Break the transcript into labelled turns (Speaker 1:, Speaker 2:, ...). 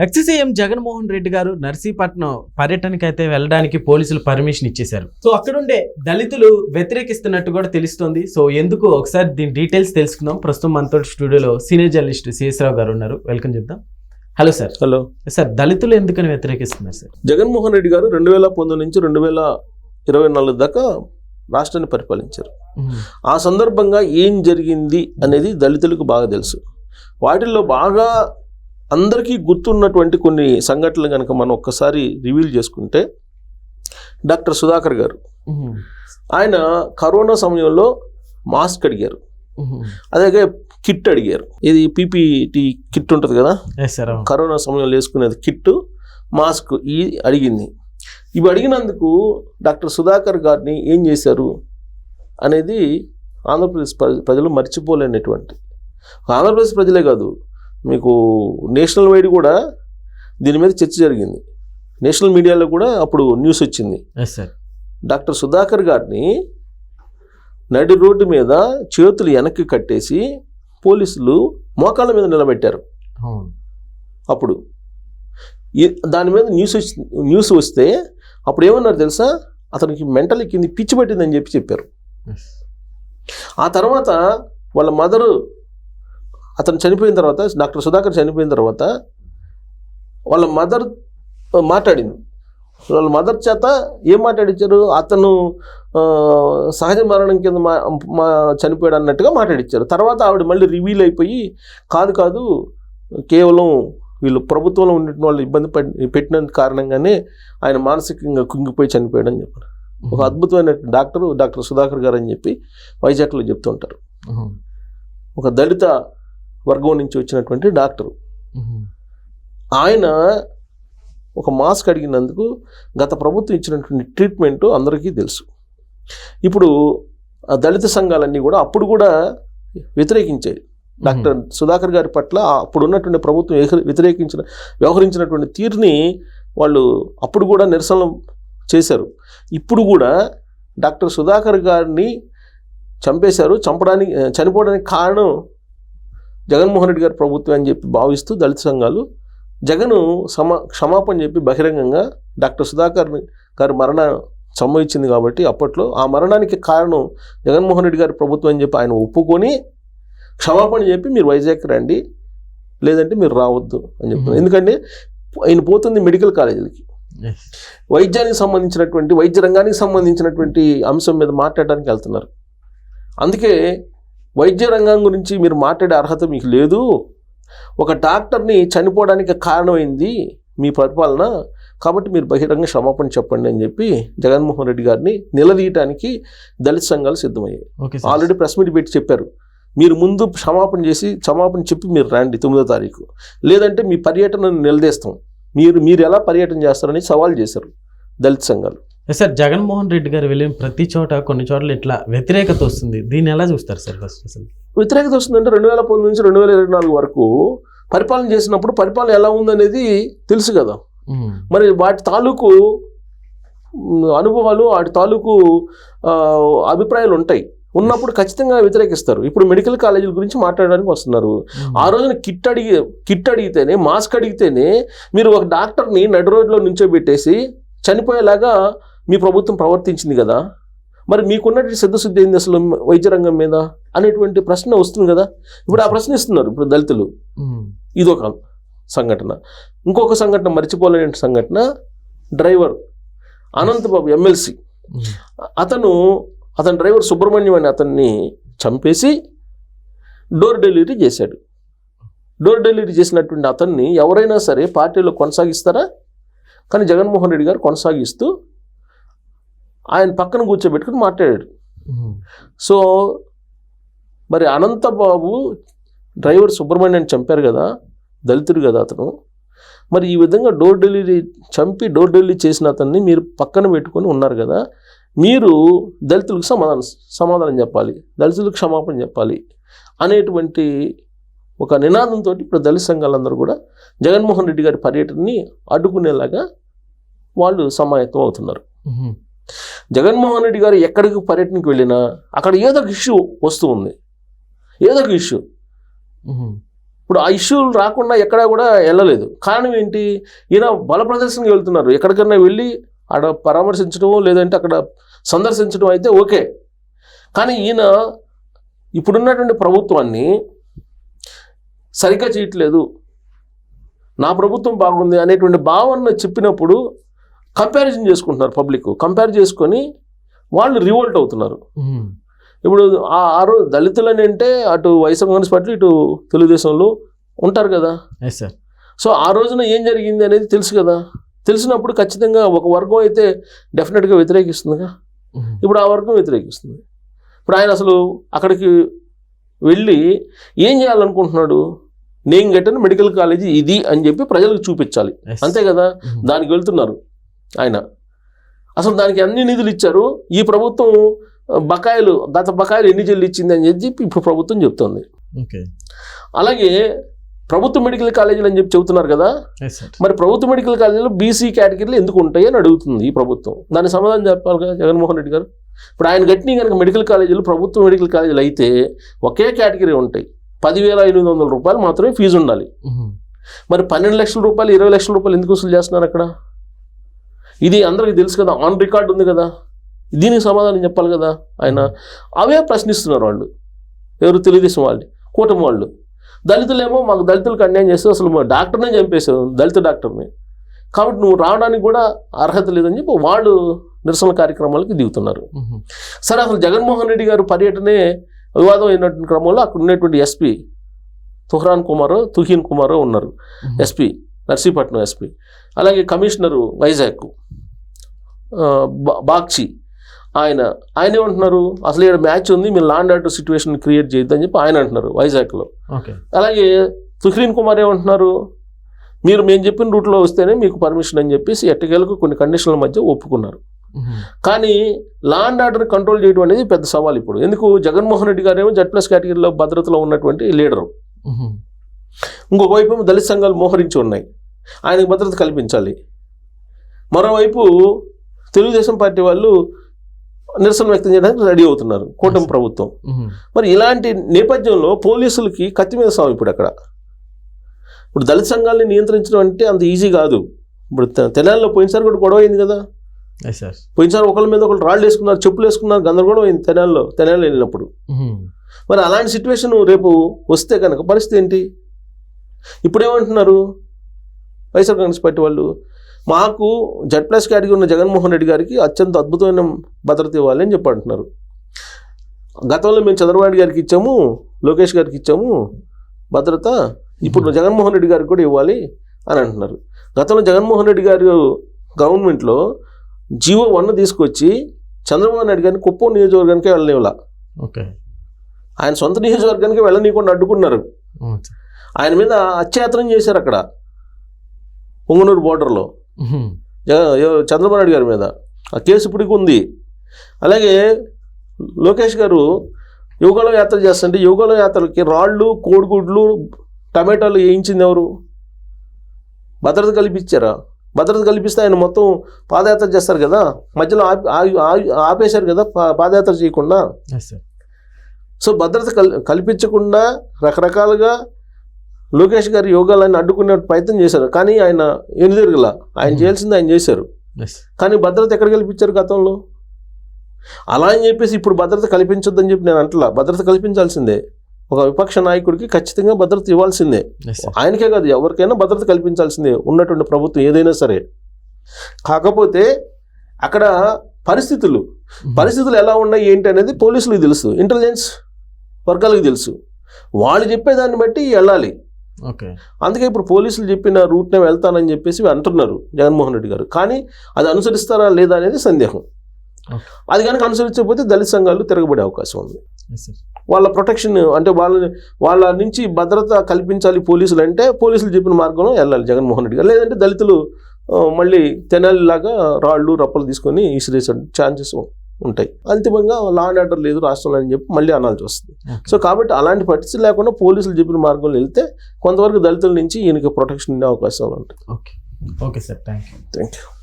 Speaker 1: Ex-CM Jaganmohan Reddy గారు నర్సీపట్నం పర్యటనకి అయితే వెళ్ళడానికి పోలీసులు పర్మిషన్ ఇచ్చేశారు. సో అక్కడుండే దళితులు వ్యతిరేకిస్తున్నట్టు కూడా తెలుస్తోంది. సో ఎందుకు ఒకసారి దీని డీటెయిల్స్ తెలుసుకుందాం. ప్రస్తుతం మనతో స్టూడియోలో సీనియర్ జర్నలిస్ట్ సిఎస్రావు గారు ఉన్నారు. వెల్కమ్ చెప్దాం. Hello sir.
Speaker 2: హలో.
Speaker 1: సార్ దళితులు ఎందుకని వ్యతిరేకిస్తున్నారు సార్?
Speaker 2: జగన్మోహన్ రెడ్డి గారు రెండు వేల పంతొమ్మిది నుంచి రెండు వేల ఇరవై నాలుగు దాకా రాష్ట్రాన్ని పరిపాలించారు. ఆ సందర్భంగా ఏం జరిగింది అనేది దళితులకు బాగా తెలుసు. వాటిల్లో బాగా అందరికీ గుర్తున్నటువంటి కొన్ని సంఘటనలు కనుక మనం ఒక్కసారి రివీల్ చేసుకుంటే డాక్టర్ సుధాకర్ గారు ఆయన కరోనా సమయంలో మాస్క్ అడిగారు. అలాగే కిట్ అడిగారు. ఇది పీపీటీ కిట్ ఉంటుంది కదా. కరోనా సమయంలో వేసుకునేది కిట్టు మాస్క్ ఈ అడిగింది. ఇవి అడిగినందుకు డాక్టర్ సుధాకర్ గారిని ఏం చేశారు అనేది ఆంధ్రప్రదేశ్ ప్ర- ప్రజలు మర్చిపోలేనటువంటి ఆంధ్రప్రదేశ్ ప్రజలే కాదు మీకు నేషనల్ వైడ్ కూడా దీని మీద చర్చ జరిగింది. నేషనల్ మీడియాలో కూడా అప్పుడు న్యూస్ వచ్చింది. డాక్టర్ సుధాకర్ గారిని నడి రోడ్డు మీద చేతులు వెనక్కి కట్టేసి పోలీసులు మోకాళ్ళ మీద నిలబెట్టారు. అప్పుడు దాని మీద న్యూస్ వచ్చి న్యూస్ వస్తే అప్పుడు ఏమన్నారు తెలుసా? అతనికి మెంటల్ ఎక్కింది పిచ్చి పట్టిందని చెప్పి చెప్పారు. ఆ తర్వాత వాళ్ళ మదరు అతను చనిపోయిన తర్వాత డాక్టర్ సుధాకర్ చనిపోయిన తర్వాత వాళ్ళ మదర్ మాట్లాడింది. వాళ్ళ మదర్ చేత ఏం మాట్లాడించారు అతను సహజ మరణం కింద మా మా చనిపోయాడు అన్నట్టుగా మాట్లాడించారు తర్వాత ఆవిడ మళ్ళీ రివీల్ అయిపోయి కాదు కాదు కేవలం వీళ్ళు ప్రభుత్వంలో ఉండిన వాళ్ళు ఇబ్బంది పడి పెట్టిన కారణంగానే ఆయన మానసికంగా కుంగిపోయి చనిపోయాడని చెప్పారు. ఒక అద్భుతమైన డాక్టర్ డాక్టర్ సుధాకర్ గారు అని చెప్పి వైజాగ్లో చెప్తుంటారు. ఒక దళిత వర్గం నుంచి వచ్చినటువంటి డాక్టర్. ఆయన ఒక మాస్క్ అడిగినందుకు గత ప్రభుత్వం ఇచ్చినటువంటి ట్రీట్మెంట్ అందరికీ తెలుసు. ఇప్పుడు ఆ దళిత సంఘాలన్నీ కూడా అప్పుడు కూడా వ్యతిరేకించాయి. డాక్టర్ సుధాకర్ గారి పట్ల అప్పుడు ఉన్నటువంటి ప్రభుత్వం వ్యతిరే- వ్యతిరేకించిన వ్యవహరించినటువంటి తీరుని వాళ్ళు అప్పుడు కూడా నిరసనలు చేశారు. ఇప్పుడు కూడా డాక్టర్ సుధాకర్ గారిని చంపేశారు చంపడానికి చనిపోవడానికి కారణం జగన్మోహన్ రెడ్డి గారి ప్రభుత్వం అని చెప్పి భావిస్తూ దళిత సంఘాలు జగను సమా క్షమాపణ చెప్పి బహిరంగంగా డాక్టర్ సుధాకర్ గారి మరణ సంభవించింది కాబట్టి అప్పట్లో ఆ మరణానికి కారణం జగన్మోహన్ రెడ్డి గారి ప్రభుత్వం అని చెప్పి ఆయన ఒప్పుకొని క్షమాపణ చెప్పి మీరు వైజాగ్ రండి లేదంటే మీరు రావద్దు అని చెప్తున్నారు
Speaker 1: Mhm.
Speaker 2: ఎందుకంటే ఆయన పోతుంది మెడికల్ కాలేజీలకి. వైద్యానికి సంబంధించినటువంటి వైద్య రంగానికి సంబంధించినటువంటి అంశం మీద మాట్లాడడానికి వెళ్తున్నారు అందుకే వైద్య రంగం గురించి మీరు మాట్లాడే అర్హత మీకు లేదు. ఒక డాక్టర్ని చనిపోవడానికి కారణమైంది మీ పరిపాలన. కాబట్టి మీరు బహిరంగ క్షమాపణ చెప్పండి అని చెప్పి జగన్మోహన్ రెడ్డి గారిని నిలదీయటానికి దళిత సంఘాలు సిద్ధమయ్యాయి. ఆల్రెడీ ప్రెస్ మీట్ పెట్టి చెప్పారు. మీరు ముందు క్షమాపణ చేసి క్షమాపణ చెప్పి మీరు రండి తొమ్మిదో తారీఖు. లేదంటే మీ పర్యటనను నిలదీస్తాం. మీరు మీరు ఎలా పర్యటన చేస్తారని సవాల్ చేశారు దళిత సంఘాలు.
Speaker 1: సార్ జగన్మోహన్ రెడ్డి గారు వెళ్ళిన ప్రతి చోట కొన్ని చోట్ల ఇట్లా వ్యతిరేకత వస్తుంది. దీన్ని ఎలా చూస్తారు సార్ ఫస్ట్ అసలు
Speaker 2: వ్యతిరేకత వస్తుందంటే రెండు వేల పంతొమ్మిది నుంచి రెండు వేల ఇరవై నాలుగు వరకు పరిపాలన చేసినప్పుడు పరిపాలన ఎలా ఉందనేది తెలుసు కదా.
Speaker 1: ఉమ్.
Speaker 2: మరి వాటి తాలూకు అనుభవాలు వాటి తాలూకు అభిప్రాయాలు ఉంటాయి. ఉన్నప్పుడు ఖచ్చితంగా వ్యతిరేకిస్తారు. ఇప్పుడు మెడికల్ కాలేజీల గురించి మాట్లాడడానికి వస్తున్నారు.
Speaker 1: ఉమ్.
Speaker 2: ఆ రోజున కిట్ అడిగి కిట్ అడిగితేనే మాస్క్ అడిగితేనే మీరు ఒక డాక్టర్ని నడి రోడ్లో నుంచోబెట్టేసి చనిపోయేలాగా మీ ప్రభుత్వం ప్రవర్తించింది కదా? మరి మీకున్నటువంటి సిద్ధశుద్ధి ఏంది అసలు వైద్య రంగం మీద అనేటువంటి ప్రశ్న వస్తుంది కదా? ఇప్పుడు ఆ ప్రశ్న ఇస్తున్నారు ఇప్పుడు దళితులు. ఇదొక సంఘటన. ఇంకొక సంఘటన మర్చిపోలేని సంఘటన డ్రైవర్ అనంతబాబు ఎమ్మెల్సీ. అతను అతని డ్రైవర్ సుబ్రహ్మణ్యం అని అతన్ని చంపేసి డోర్ డెలివరీ చేశాడు. డోర్ డెలివరీ చేసినటువంటి అతన్ని ఎవరైనా సరే పార్టీలో కొనసాగిస్తారా? కానీ జగన్మోహన్ రెడ్డి గారు కొనసాగిస్తూ ఆయన పక్కన కూర్చోబెట్టుకుని మాట్లాడాడు. సో మరి అనంతబాబు డ్రైవర్ సుబ్రహ్మణ్యాన్ని చంపారు కదా దళితుడు కదా అతను మరి ఈ విధంగా డోర్ డెలివరీ చంపి డోర్ డెలివరీ చేసిన అతన్ని మీరు పక్కన పెట్టుకొని ఉన్నారు కదా మీరు దళితులకు సమాధానం సమాధానం చెప్పాలి దళితులకు క్షమాపణ చెప్పాలి అనేటువంటి ఒక నినాదంతో ఇప్పుడు దళిత సంఘాలందరూ కూడా జగన్మోహన్ రెడ్డి గారి పర్యటనని అడ్డుకునేలాగా వాళ్ళు సమాయత్తం అవుతున్నారు. జగన్మోహన్ రెడ్డి గారు ఎక్కడికి పర్యటనకి వెళ్ళినా అక్కడ ఏదో ఒక ఇష్యూ వస్తూ ఉంది. ఏదో ఒక ఇష్యూ. ఇప్పుడు ఆ ఇష్యూలు రాకుండా ఎక్కడా కూడా వెళ్ళలేదు. కారణం ఏంటి? ఈయన బల ప్రదర్శనకి వెళ్తున్నారు. ఎక్కడికన్నా వెళ్ళి ఆడ పరామర్శించడం లేదంటే అక్కడ సందర్శించడం అయితే ఓకే. కానీ ఈయన ఇప్పుడున్నటువంటి ప్రభుత్వాన్ని సరిగ్గా చేయట్లేదు. నా ప్రభుత్వం బాగుంది అనేటువంటి భావన చెప్పినప్పుడు కంపారిజన్ చేసుకుంటున్నారు పబ్లిక్ కంపేర్ చేసుకొని వాళ్ళు రివోల్ట్ అవుతున్నారు.
Speaker 1: ఉమ్.
Speaker 2: ఇప్పుడు ఆ రోజు దళితులని అంటే అటు వైఎస్ఆర్ కాంగ్రెస్ పార్టీ ఇటు తెలుగుదేశంలో ఉంటారు కదా.
Speaker 1: సార్
Speaker 2: సో ఆ రోజున ఏం జరిగింది అనేది తెలుసు కదా. తెలిసినప్పుడు ఖచ్చితంగా ఒక వర్గం అయితే డెఫినెట్గా వ్యతిరేకిస్తుందిగా.
Speaker 1: ఉమ్.
Speaker 2: ఇప్పుడు ఆ వర్గం వ్యతిరేకిస్తుంది. ఇప్పుడు ఆయన అసలు అక్కడికి వెళ్ళి ఏం చేయాలనుకుంటున్నాడు? నేను కట్టిన మెడికల్ కాలేజీ ఇది అని చెప్పి ప్రజలకు చూపించాలి. అంతే కదా.
Speaker 1: ఉమ్.
Speaker 2: దానికి వెళ్తున్నారు. ఆయన. అసలు దానికి అన్ని నిధులు ఇచ్చారు. ఈ ప్రభుత్వం బకాయిలు గత బకాయిలు ఎన్ని చెల్లించింది అని చెప్పి ఇప్పుడు ప్రభుత్వం చెప్తోంది.
Speaker 1: ఓకే.
Speaker 2: అలాగే ప్రభుత్వ మెడికల్ కాలేజీలు అని చెప్పి చెబుతున్నారు కదా. మరి ప్రభుత్వ మెడికల్ కాలేజీలో బీసీ కేటగిరీలు ఎందుకు ఉంటాయి అని అడుగుతుంది ఈ ప్రభుత్వం. దాని సమాధానం చెప్పాలి కదా జగన్మోహన్ రెడ్డి గారు. ఇప్పుడు ఆయన గట్టిని కనుక మెడికల్ కాలేజీలు ప్రభుత్వ మెడికల్ కాలేజీలు అయితే ఒకే కేటగిరీ ఉంటాయి. పదివేల ఎనిమిది వందల రూపాయలు మాత్రమే ఫీజు ఉండాలి. మరి పన్నెండు లక్షల రూపాయలు ఇరవై లక్షల రూపాయలు ఎందుకు వసూలు చేస్తున్నారు అక్కడ? ఇది అందరికీ తెలుసు కదా ఆన్ రికార్డ్ ఉంది కదా. దీనికి సమాధానం చెప్పాలి కదా ఆయన. అవే ప్రశ్నిస్తున్నారు వాళ్ళు. ఎవరు తెలుగుదేశం వాళ్ళు కూటమి వాళ్ళు. దళితులేమో మాకు దళితులకు అన్యాయం చేస్తే అసలు మా డాక్టర్నే చంపేశావు దళిత డాక్టర్ని. కాబట్టి నువ్వు రావడానికి కూడా అర్హత లేదని చెప్పి వాళ్ళు నిరసన కార్యక్రమాలకి దిగుతున్నారు. సరే అసలు జగన్మోహన్ రెడ్డి గారు పర్యటనే వివాదం అయినటువంటి క్రమంలో అక్కడ ఉన్నటువంటి ఎస్పీ తుహ్రాన్ కుమారో తుహీన్ కుమారో ఉన్నారు. ఎస్పీ. నర్సీపట్నం ఎస్పీ. అలాగే కమిషనరు వైజాగ్ ఆ, బా- బాక్షి ఆయన ఆయన ఏమంటున్నారు? అసలు ఇక్కడ మ్యాచ్ ఉంది మీరు లాండ్ ఆర్డర్ సిచ్యువేషన్ క్రియేట్ చేయొద్దని చెప్పి ఆయన అంటున్నారు వైజాగ్లో. అలాగే సుఖ్రీన్ కుమార్ ఏమంటున్నారు? మీరు మేము చెప్పిన రూట్లో వస్తేనే మీకు పర్మిషన్ అని చెప్పేసి ఎట్టకేలకు కొన్ని కండిషన్ల మధ్య ఒప్పుకున్నారు. కానీ లా అండ్ ఆర్డర్ కంట్రోల్ చేయడం అనేది పెద్ద సవాల్ ఇప్పుడు. ఎందుకు? జగన్మోహన్ రెడ్డి గారేమో జడ్ ప్లస్ కేటగిరీలో భద్రతలో ఉన్నటువంటి లీడరు.
Speaker 1: ఉమ్.
Speaker 2: ఇంకొక వైపు ఏమో దళిత సంఘాలు మోహరించి ఉన్నాయి. ఆయనకు భద్రత కల్పించాలి. మరోవైపు తెలుగుదేశం పార్టీ వాళ్ళు నిరసన వ్యక్తం చేయడానికి రెడీ అవుతున్నారు. కూటమి ప్రభుత్వం. మరి ఇలాంటి నేపథ్యంలో పోలీసులకి కత్తి మీద సాగు ఇప్పుడు అక్కడ. ఇప్పుడు దళిత సంఘాలని నియంత్రించడం అంటే అంత ఈజీ కాదు. ఇప్పుడు తెనాలిలో పోయినసారి కూడా గొడవ అయింది కదా. పోయినసారి ఒకళ్ళ మీద ఒకళ్ళు రాళ్ళు వేసుకున్నారు చెప్పులు వేసుకున్నారు గందరగోళం అయింది తెనాలిలో తెనాలి వెళ్ళినప్పుడు. మరి అలాంటి సిచ్యువేషన్ రేపు వస్తే కనుక పరిస్థితి ఏంటి? ఇప్పుడు ఏమంటున్నారు వైఎస్ఆర్ కాంగ్రెస్ పార్టీ వాళ్ళు మాకు జడ్ ప్లస్ కేటగిరీ ఉన్న జగన్మోహన్ రెడ్డి గారికి అత్యంత అద్భుతమైన భద్రత ఇవ్వాలి అని చెప్పి అంటున్నారు గతంలో మేము చంద్రబాబు గారికి ఇచ్చాము లోకేష్ గారికి ఇచ్చాము భద్రత ఇప్పుడు జగన్మోహన్ రెడ్డి గారికి కూడా ఇవ్వాలి అని అంటున్నారు. గతంలో జగన్మోహన్ రెడ్డి గారు గవర్నమెంట్లో జీవో వన్ తీసుకొచ్చి చంద్రబాబు నాయుడు గారిని కుప్పం నియోజకవర్గానికి వెళ్ళనివ్వాల.
Speaker 1: ఓకే.
Speaker 2: ఆయన సొంత నియోజకవర్గానికి వెళ్ళనీయకుండా అడ్డుకున్నారు. ఆయన మీద అత్యాయత్నం చేశారు అక్కడ. పొంగనూరు బోర్డర్లో చంద్రబాబు నాయుడు గారి మీద. ఆ కేసు ఇప్పటికి ఉంది. అలాగే లోకేష్ గారు యువగలం యాత్ర చేస్తుంటే యువగలం యాత్రలకి రాళ్ళు కోడిగుడ్లు టమాటాలు వేయించింది ఎవరు? భద్రత కల్పించారా? భద్రత కల్పిస్తే ఆయన మొత్తం పాదయాత్ర చేస్తారు కదా? మధ్యలో ఆపేశారు కదా పాదయాత్ర చేయకుండా? సో భద్రత కల్ కల్పించకుండా రకరకాలుగా లోకేష్ గారి యోగాలను అడ్డుకునే ప్రయత్నం చేశారు. కానీ ఆయన ఎనుదిరగల ఆయన చేయాల్సింది ఆయన చేశారు. కానీ భద్రత ఎక్కడ కల్పించారు గతంలో? అలా అని చెప్పేసి ఇప్పుడు భద్రత కల్పించొద్దని చెప్పి నేను అంటలా. భద్రత కల్పించాల్సిందే. ఒక విపక్ష నాయకుడికి ఖచ్చితంగా భద్రత ఇవ్వాల్సిందే. ఆయనకే కాదు ఎవరికైనా భద్రత కల్పించాల్సిందే. ఉన్నటువంటి ప్రభుత్వం ఏదైనా సరే. కాకపోతే అక్కడ పరిస్థితులు. పరిస్థితులు ఎలా ఉన్నాయి ఏంటి అనేది పోలీసులకు తెలుసు. ఇంటెలిజెన్స్ వర్గాలకు తెలుసు. వాళ్ళు చెప్పేదాన్ని బట్టి వెళ్ళాలి. అందుకే ఇప్పుడు పోలీసులు చెప్పిన రూట్నే వెళ్తానని చెప్పేసి అంటున్నారు జగన్మోహన్ రెడ్డి గారు. కానీ అది అనుసరిస్తారా లేదా అనేది సందేహం. అది కనుక అనుసరించకపోతే దళిత సంఘాలు తిరగబడే అవకాశం ఉంది. వాళ్ళ ప్రొటెక్షన్ అంటే వాళ్ళ వాళ్ళ నుంచి భద్రత కల్పించాలి పోలీసులు అంటే పోలీసులు చెప్పిన మార్గంలో వెళ్ళాలి జగన్మోహన్ రెడ్డి గారు. లేదంటే దళితులు మళ్ళీ తెనాలిలాగా రాళ్ళు రప్పలు తీసుకొని ఇసిరేసే ఛాన్సెస్ ఉంటాయి. అంతిమంగా లా అండ్ ఆర్డర్ లేదు రాష్ట్రంలో అని చెప్పి మళ్ళీ అనాల్సి వస్తుంది. సో కాబట్టి అలాంటి పరిస్థితి లేకుండా పోలీసులు చెప్పిన మార్గంలో వెళ్తే కొంతవరకు దళితుల నుంచి ఈయనకి ప్రొటెక్షన్ ఉండే అవకాశాలు ఉంటాయి.
Speaker 1: Okay okay sir thank you
Speaker 2: thank you